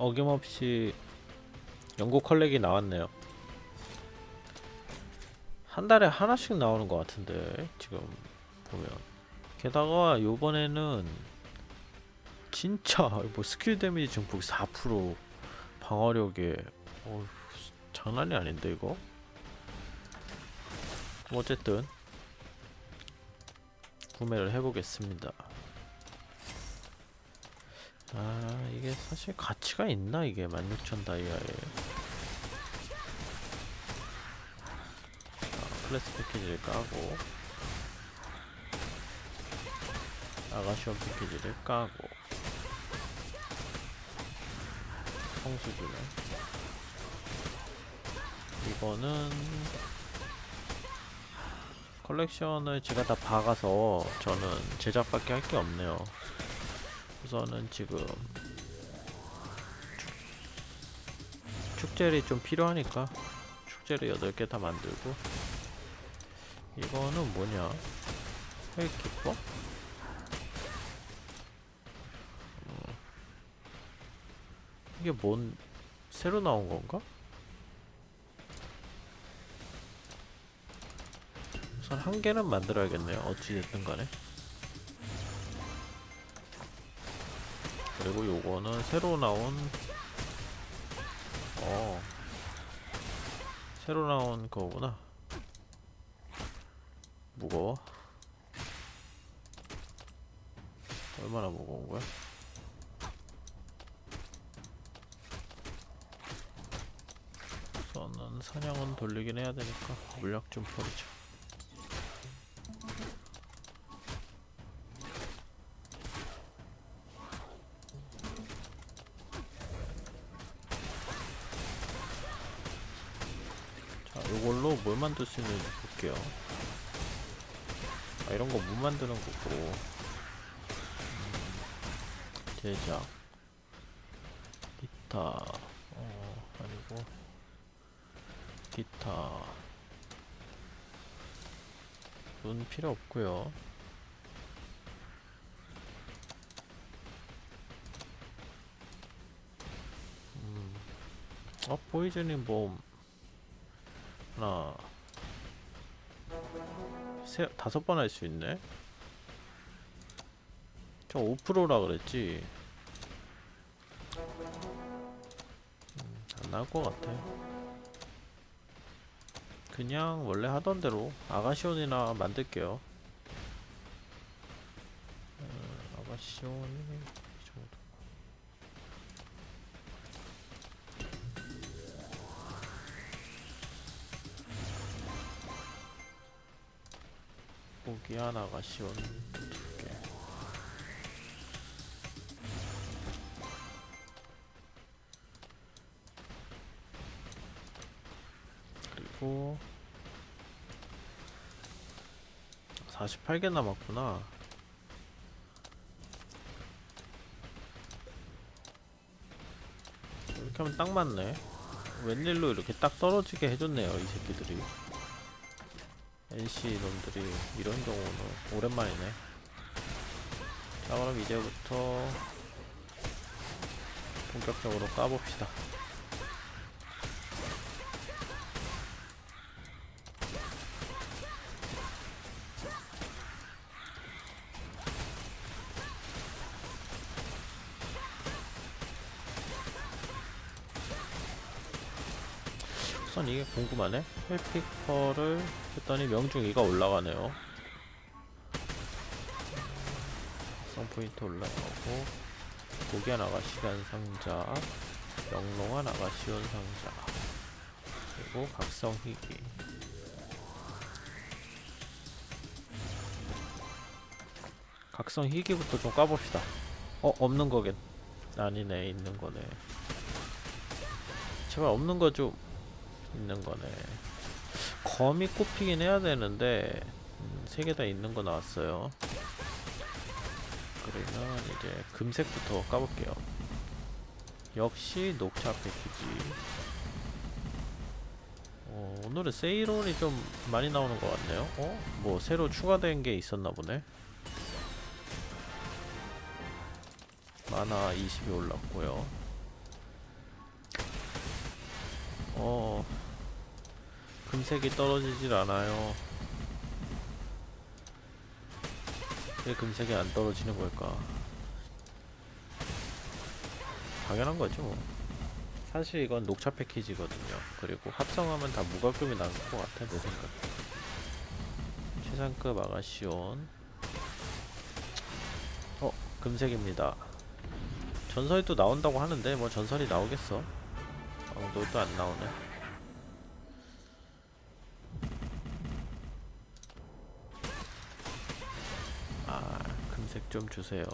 어김없이 영국 컬렉이 나왔네요. 한 달에 하나씩 나오는 것 같은데 지금 보면 게다가 요번에는 진짜 뭐 스킬 데미지 증폭 4% 방어력에 어휴, 장난이 아닌데 이거 뭐 어쨌든 구매를 해보겠습니다. 아 이게 사실 가치가 있나 이게? 16,000 다이아에. 자, 클래스 패키지를 까고. 아가시온 패키지를 까고. 성수기네 이거는 컬렉션을 제가 다 박아서 저는 제작밖에 할 게 없네요 우선은 지금 축- 축제리 좀 필요하니까 축제리 8개 다 만들고 이거는 뭐냐 헬기법? 어. 이게 뭔 새로 나온 건가? 우선 한 개는 만들어야겠네요 어찌됐든 간에 그리고 요거는 새로 나온 어 새로 나온 거구나. 무거워. 얼마나 무거운 거야? 우선은 사냥은 돌리긴 해야 되니까 물약 좀 버리자. 자, 만들 수 있는지 볼게요. 아, 이런 거못 만드는 거고. 음, 제작. 기타. 어, 아니고. 기타. 눈 필요 없고요. 음. 어, 포이즈님 뭐 하나 세 다섯 번 할 수 있네. 저 5%라 그랬지. 음, 안 나올 것 같아. 그냥 원래 하던 대로 아가시온이나 만들게요. 음, 아가시온 고기 하나가 시원 두 개. 그리고 48개 남았구나. 이렇게 하면 딱 맞네. 웬일로 이렇게 딱 떨어지게 해줬네요, 이 새끼들이. NC 놈들이 이런 경우는 오랜만이네. 자 그럼 이제부터 본격적으로 까봅시다. 우선 이게 궁금하네. 헬피커를 했더니 명중이가 올라가네요. 성 포인트 올라가고 고기 하나가 시간 상자, 영롱한 아가시온 상자, 그리고 각성 희귀. 각성 희귀부터 좀 까봅시다. 어 없는 거겠? 아니네 있는 거네. 제발 없는 거좀 있는 거네. 검이 꼽히긴 해야 되는데 음, 세개다 있는 거 나왔어요. 그러면 이제 금색부터 까볼게요. 역시 녹차 패키지. 어, 오늘은 세이론이 좀 많이 나오는 것 같네요. 어? 뭐 새로 추가된 게 있었나 보네. 만화 20이 올랐고요. 어 금색이 떨어지질 않아요. 왜 금색이 안 떨어지는 걸까? 당연한 거죠 뭐. 사실 이건 녹차 패키지거든요. 그리고 합성하면 다 무과금이 나올 것 같아 내 생각 최상급 아가시온. 어 금색입니다. 전설이 또 나온다고 하는데 뭐 전설이 나오겠어 어, 너또 안 나오네. 아 금색 좀 주세요.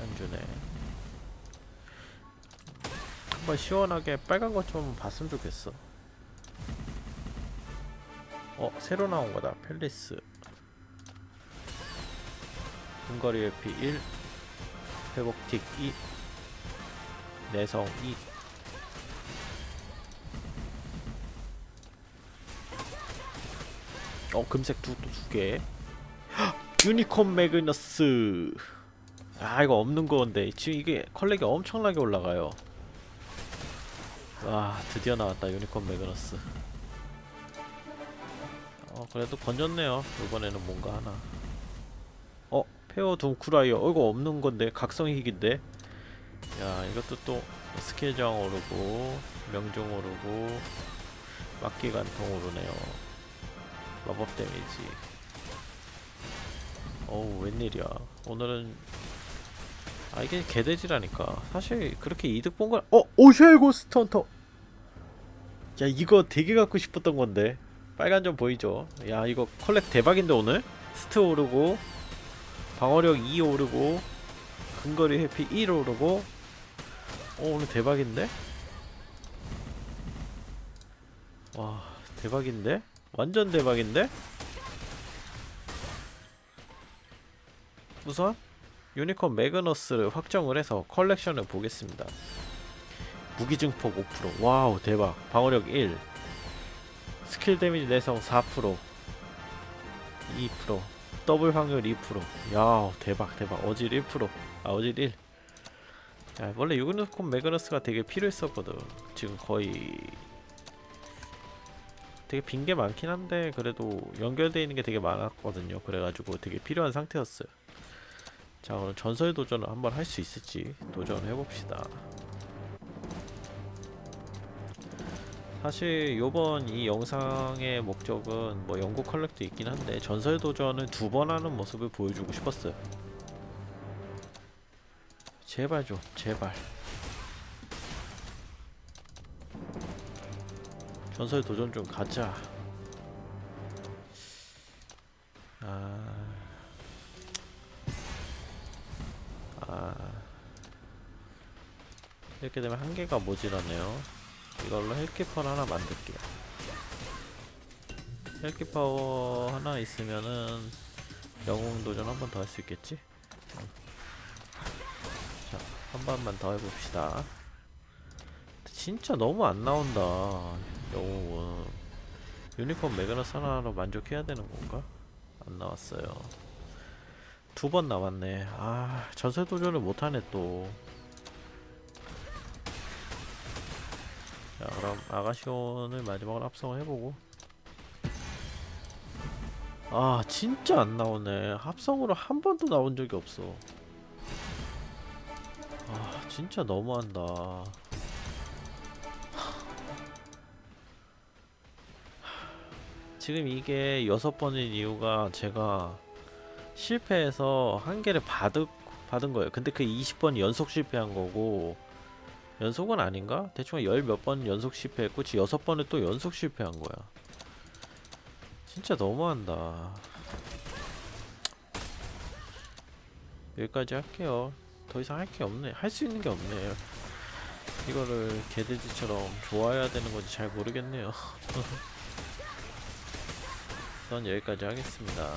안 주네. 한번 시원하게 빨간 것 좀 봤으면 좋겠어. 어 새로 나온 거다. 펠리스. 근거리 회피 1 회복틱 2 내성 2어 금색 두, 두 개. 유니콘 매그너스. 아 이거 없는 건데 지금 이게 컬렉이 엄청나게 올라가요. 와 드디어 나왔다 유니콘 매그너스. 어 그래도 건졌네요. 이번에는 뭔가 하나. 어 페어 둠쿠라이어. 어 이거 없는 건데 각성 희귀인데. 야 이것도 또 스킬 저항 오르고 명중 오르고 막기 간통 오르네요. 마법 데미지. 어우 웬일이야. 오늘은 아 이게 개돼지라니까. 사실 그렇게 이득 본건 어! 오셜고스트 헌터! 야 이거 되게 갖고 싶었던 건데. 빨간 점 보이죠? 야 이거 컬렉 대박인데 오늘? 스트 오르고 방어력 2 오르고 근거리 회피 1 오르고 어 오늘 대박인데? 와 대박인데? 완전 대박인데? 우선 유니콘 매그너스를 확정을 해서 컬렉션을 보겠습니다. 무기 증폭 5% 와우 대박. 방어력 1 스킬 데미지 내성 4% 2% 더블 확률 2% 야우 대박 대박. 어질 1%아 어질 1 야, 원래 유니콘 매그너스가 되게 필요했었거든 지금 거의 되게 빈 게 많긴 한데 그래도 연결되어 있는 게 되게 많았거든요. 그래가지고 되게 필요한 상태였어요. 자 그럼 전설 도전을 한번 할 수 있을지 도전해 봅시다. 사실 요번 이 영상의 목적은 뭐 연구 컬렉도 있긴 한데 전설 도전을 두 번 하는 모습을 보여주고 싶었어요. 제발 좀 제발. 전설 도전 좀 가자. 아, 아, 이렇게 되면 한 개가 모자라네요. 이걸로 헬키퍼를 하나 만들게요. 헬키파워 하나 있으면은 영웅 도전 한 번 더 할 수 있겠지? 자, 한 번만 더 해봅시다. 진짜 너무 안 나온다. 영웅은 유니콘 매그너스 하나로 만족해야 되는 건가? 안 나왔어요. 두 번 남았네. 아 전설 도전을 못하네 또. 자 그럼 아가시온을 마지막으로 합성을 해보고. 아 진짜 안 나오네. 합성으로 한 번도 나온 적이 없어. 아 진짜 너무한다. 지금 이게 여섯 번인 이유가 제가 실패해서 한 개를 받은 받은 거예요. 근데 그 20번 연속 실패한 거고 연속은 아닌가? 대충 열 몇 번 연속 실패했고 지 여섯 번을 또 연속 실패한 거야. 진짜 너무한다. 여기까지 할게요. 더 이상 할 게 없네. 할 수 있는 게 없네. 이거를 개돼지처럼 좋아해야 되는 건지 잘 모르겠네요. 전 여기까지 하겠습니다.